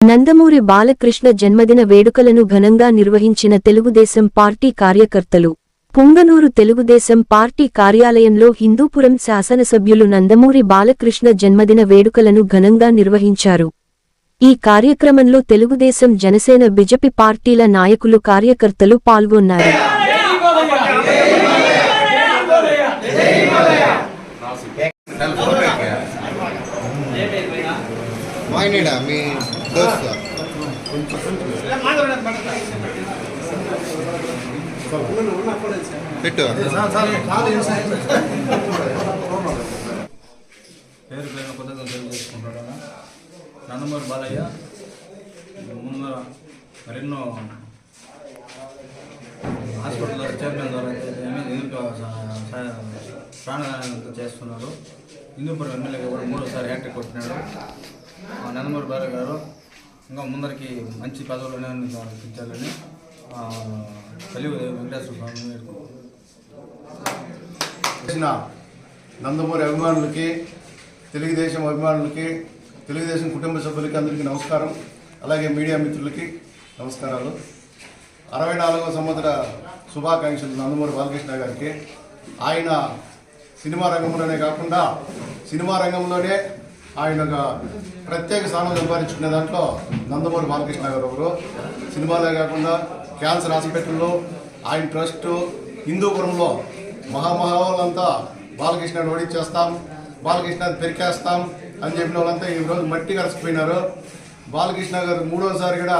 నందమూరి బాలకృష్ణ జన్మదిన వేడుకలను ఘనంగా నిర్వహించిన తెలుగుదేశం పార్టీ కార్యకర్తలు. పుంగనూరు తెలుగుదేశం పార్టీ కార్యాలయంలో హిందూపురం శాసనసభ్యులు నందమూరి బాలకృష్ణ జన్మదిన వేడుకలను ఘనంగా నిర్వహించారు. ఈ కార్యక్రమంలో తెలుగుదేశం జనసేన బిజెపి పార్టీల నాయకులు కార్యకర్తలు పాల్గొన్నారు. మీ పెట్టు. పేరు పేరు కొత్తగా తెలియజేసుకుంటాడు నందమూరి బాలయ్య ముందర మరెన్నో హాస్పిటల్లో చైర్మన్ ద్వారా ఎదుర్కో ప్రాణదానం చేస్తున్నారు. హిందూపురం ఎమ్మెల్యేగా కూడా మూడోసారి హ్యాట్రిక్ కొట్టినాడు. ఆ నందమూరి బాలయ్య గారు ఇంకా ముందరికి మంచి పదవులను ఇచ్చారని తెలుగు వెంకటేశ్వర స్వామి వేడుకుంటున్నాను. చేసిన నందమూరి అభిమానులకి తెలుగుదేశం అభిమానులకి తెలుగుదేశం కుటుంబ సభ్యులకి అందరికీ నమస్కారం. అలాగే మీడియా మిత్రులకి నమస్కారాలు. అరవై నాలుగవ సంవత్సర శుభాకాంక్షలు నందమూరి బాలకృష్ణ గారికి. ఆయన సినిమా రంగంలోనే కాకుండా సినిమా రంగంలోనే ఆయన ఒక ప్రత్యేక స్థానం సంపాదించుకునే దాంట్లో నందమూరి బాలకృష్ణ గారు ఒకరు. సినిమాలే కాకుండా క్యాన్సర్ హాస్పిటల్లో ఆయన ట్రస్ట్ హిందూపురంలో మహామహావాళ్ళంతా బాలకృష్ణని ఓడించేస్తాం బాలకృష్ణ పెరికేస్తాం అని చెప్పిన వాళ్ళంతా ఈ మట్టి కలిసిపోయినారు బాలకృష్ణ గారు మూడోసారి కూడా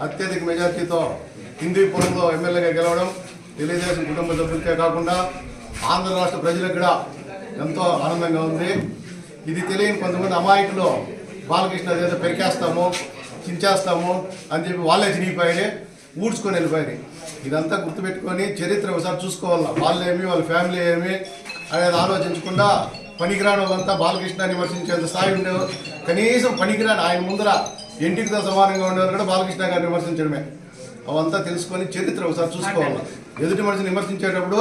అత్యధిక మెజార్టీతో హిందూపురంలో ఎమ్మెల్యేగా గెలవడం తెలుగుదేశం కుటుంబ సభ్యులకే కాకుండా ఆంధ్ర రాష్ట్ర ప్రజలకు కూడా ఎంతో ఆనందంగా ఉంది. ఇది తెలియని కొంతమంది అమాయకులు బాలకృష్ణ ఏదో పెరికేస్తాము చించేస్తాము అని చెప్పి వాళ్ళే చినిగిపోయి ఊడ్చుకొని వెళ్ళిపోయినాయి ఇదంతా గుర్తుపెట్టుకొని చరిత్ర ఒకసారి చూసుకోవాలి? వాళ్ళు ఏమి వాళ్ళ ఫ్యామిలీ ఏమి అనేది ఆలోచించకుండా పనికిరాని వాళ్ళంతా బాలకృష్ణాన్ని విమర్శించేంత స్థాయి ఉండేవారు కనీసం పనికిరాని ఆయన ముందర ఇంటికితో సమానంగా ఉండేవారు కూడా బాలకృష్ణ గారిని విమర్శించడమే. అవంతా తెలుసుకొని చరిత్ర ఒకసారి చూసుకోవాలి? ఎదుటి మనిషిని విమర్శించేటప్పుడు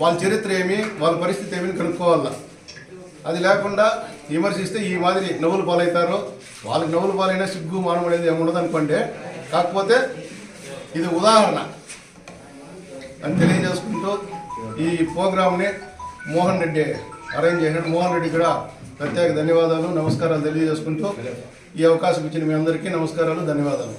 వాళ్ళ చరిత్ర ఏమి వాళ్ళ పరిస్థితి ఏమి కనుక్కోవాలి? అది లేకుండా విమర్శిస్తే ఈ మాదిరి నవ్వులు పాలవుతారు వాళ్ళకి నవ్వులు పాలైనా సిగ్గు మానం అనేది ఏమి అనుకోండి. కాకపోతే ఇది ఉదాహరణ. అని తెలియజేసుకుంటూ ఈ ప్రోగ్రామ్ని మోహన్ రెడ్డి అరేంజ్ చేసినట్టు మోహన్ రెడ్డి కూడా ప్రత్యేక ధన్యవాదాలు నమస్కారాలు తెలియజేసుకుంటూ ఈ అవకాశం ఇచ్చిన మీ అందరికీ నమస్కారాలు ధన్యవాదాలు.